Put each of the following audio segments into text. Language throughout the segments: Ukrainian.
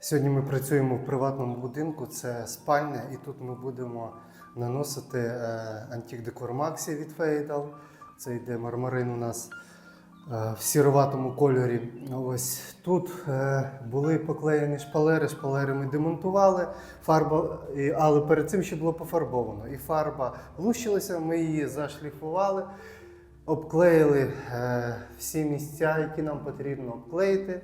Сьогодні ми працюємо в приватному будинку, це спальня, і тут ми будемо наносити е, антик декор Maxi від Фейдал. Це йде мармарин у нас е, в сіроватому кольорі. Ось тут е, були поклеєні шпалери, шпалери ми демонтували, фарба, але перед цим ще було пофарбовано. І фарба лущилася, ми її зашліфували, обклеїли всі місця, які нам потрібно обклеїти.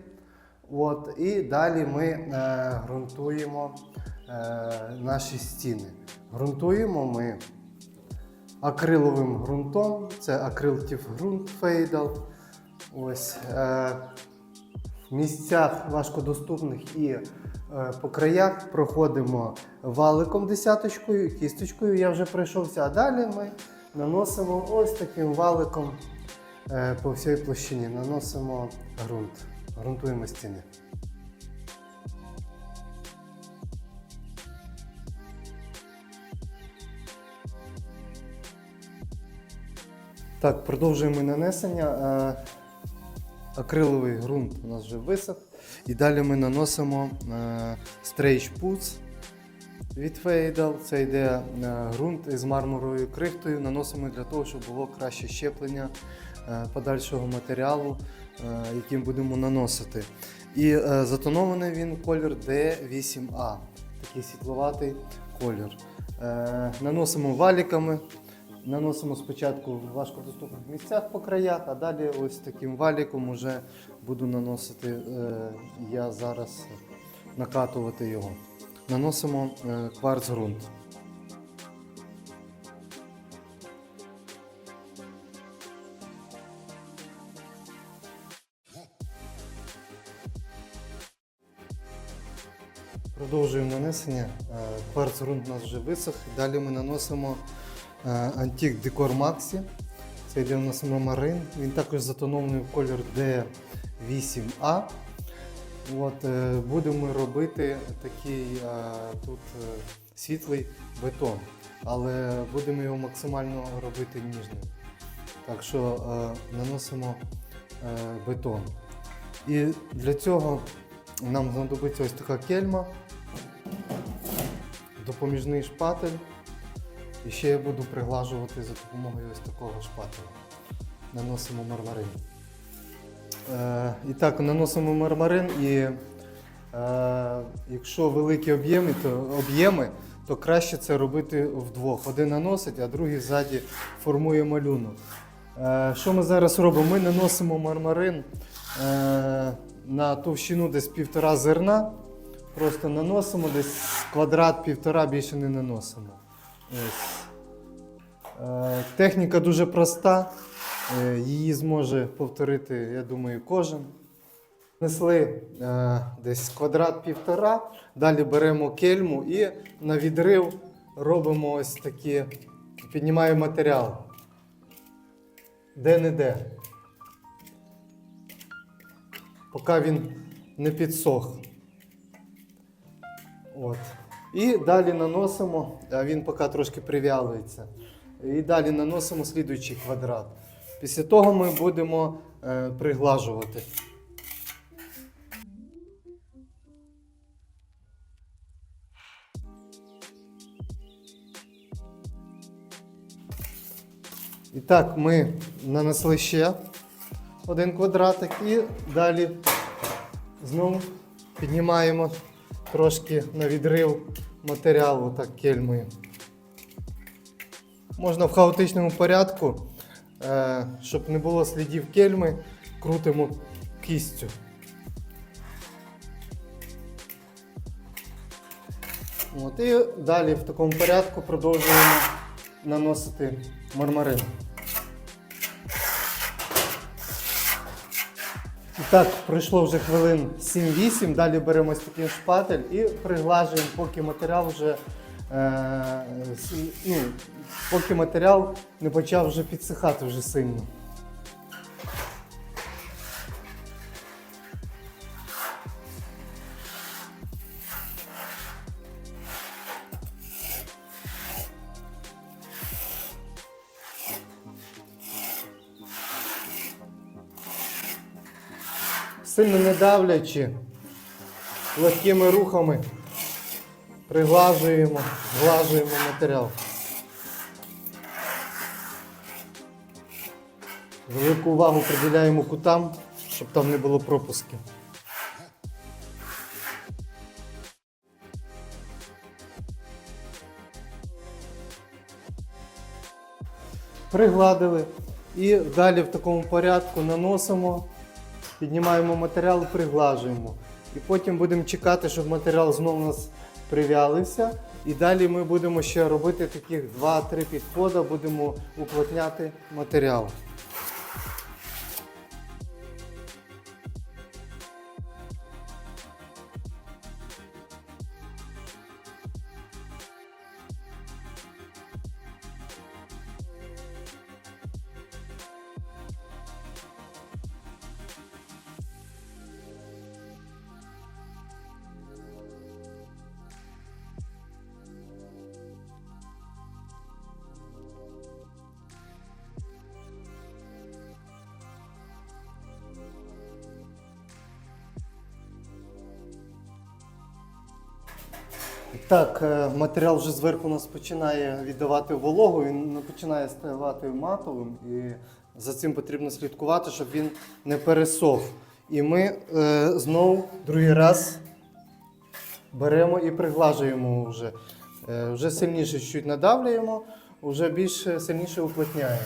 От, і далі ми е, ґрунтуємо е, наші стіни. Ґрунтуємо ми акриловим ґрунтом, це акрилтів ґрунт фейдал. Ось, е, в місцях важкодоступних і е, по краях проходимо валиком десяточкою, кісточкою я вже пройшовся, а далі ми наносимо ось таким валиком е, по всій площині, наносимо ґрунт, ґрунтуємо стіни. Так, продовжуємо нанесення. Е, Акриловий ґрунт у нас вже висох. І далі ми наносимо е, Stretch Puts від Фейдал. Це йде е, ґрунт із мармуровою крихтою. Наносимо для того, щоб було краще щеплення подальшого матеріалу, е, яким будемо наносити. І е, затонований він колір D8A, такий світловатий колір. Е, Наносимо валіками. Наносимо спочатку в важкодоступних місцях по краях, а далі ось таким валіком уже буду наносити е, я зараз накатувати його. Наносимо е, кварц ґрунт. Продовжуємо нанесення. Е, Кварц ґрунт у нас вже висох. Далі ми наносимо е, Антик Декор Maxi. Це йде у нас марин. Він також затонований в колір D8A. От, е, будемо робити такий тут світлий бетон, але будемо його максимально робити ніжним. Так що наносимо бетон. І для цього нам знадобиться ось така кельма, допоміжний шпатель. І ще я буду приглажувати за допомогою ось такого шпателя. Наносимо мармарин. Е, і так, наносимо мармарин і е, якщо великі об'єми, то, об'єми, то краще це робити вдвох. Один наносить, а другий ззаді формує малюнок. Е, що ми зараз робимо? Ми наносимо мармарин е, на товщину десь півтора зерна. Просто наносимо десь квадрат півтора, більше не наносимо. Ось. Е, Техніка дуже проста, е, її зможе повторити, я думаю, кожен. Несли е, десь квадрат півтора, далі беремо кельму і на відрив робимо ось такі, піднімаємо матеріал. Де-не-де. Поки він не підсох. От. І далі наносимо, він поки трошки прив'ялується. І далі наносимо слідуючий квадрат. Після того ми будемо е, приглажувати. І так, ми нанесли ще один квадратик і далі знову піднімаємо трошки на відрив матеріалу так кельмою. Можна в хаотичному порядку, е, щоб не було слідів кельми, крутимо кістю. От, і далі в такому порядку продовжуємо наносити мармарин. І так, пройшло вже хвилин 7-8, далі беремо ось такий шпатель і приглажуємо, поки матеріал вже е, ну, поки матеріал не почав вже підсихати вже сильно. Сильно не давлячи, легкими рухами приглажуємо, зглажуємо матеріал. Велику увагу приділяємо кутам, щоб там не було пропусків. Пригладили і далі в такому порядку наносимо, піднімаємо матеріал приглажуємо. І потім будемо чекати, щоб матеріал знову у нас прив'ялився. І далі ми будемо ще робити таких 2-3 підходи, будемо уплотняти матеріал. Так, е, матеріал вже зверху нас починає віддавати вологу, він починає ставати матовим, і за цим потрібно слідкувати, щоб він не пересох. І ми е, знову другий раз беремо і приглажуємо вже. Е, вже сильніше чуть надавлюємо, вже більш сильніше уплотняємо.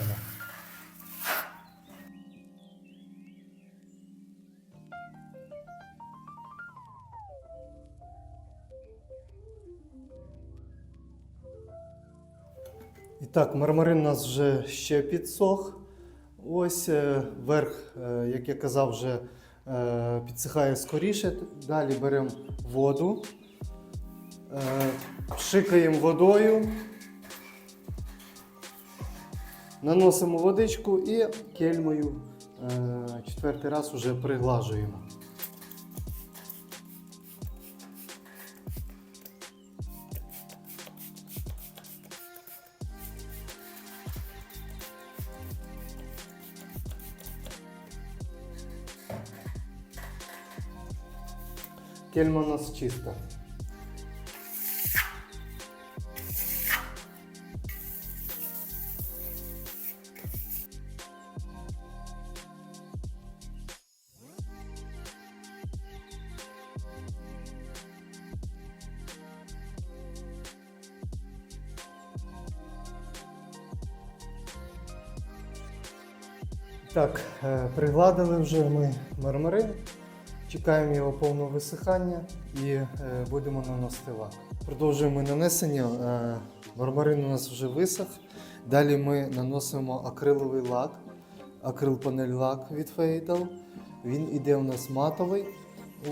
Так, мармарин у нас вже ще підсох. Ось е, верх, е, як я казав, вже е, підсихає скоріше. Далі беремо воду, пшикаємо водою, наносимо водичку і кельмою четвертий раз вже приглажуємо. Кельма у нас. Так, е, пригладили вже ми мармарин. Чекаємо його повного висихання і е, будемо наносити лак. Продовжуємо нанесення. Е, мармарин у нас вже висох. Далі ми наносимо акриловий лак, акрил-панель лак від Фейдал. Він іде у нас матовий.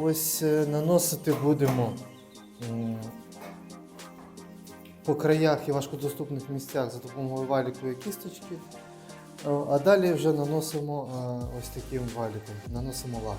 Ось е, наносити будемо по краях і важкодоступних місцях за допомогою валікової кісточки. Е, А далі вже наносимо е, ось таким валіком, наносимо лак.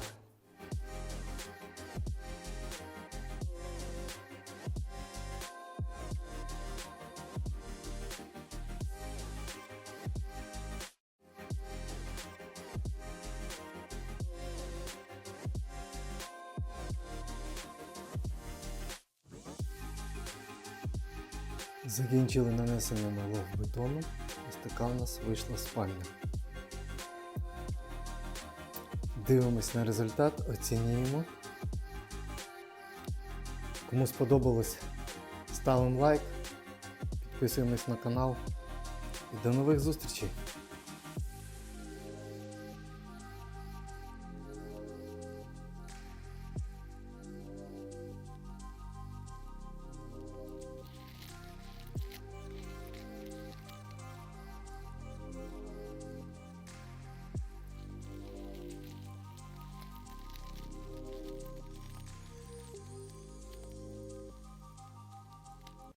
Закінчили нанесення малого бетону. Ось така у нас вийшла спальня. Дивимось на результат, оцінюємо. Кому сподобалось, ставимо лайк, підписуємось на канал і до нових зустрічей!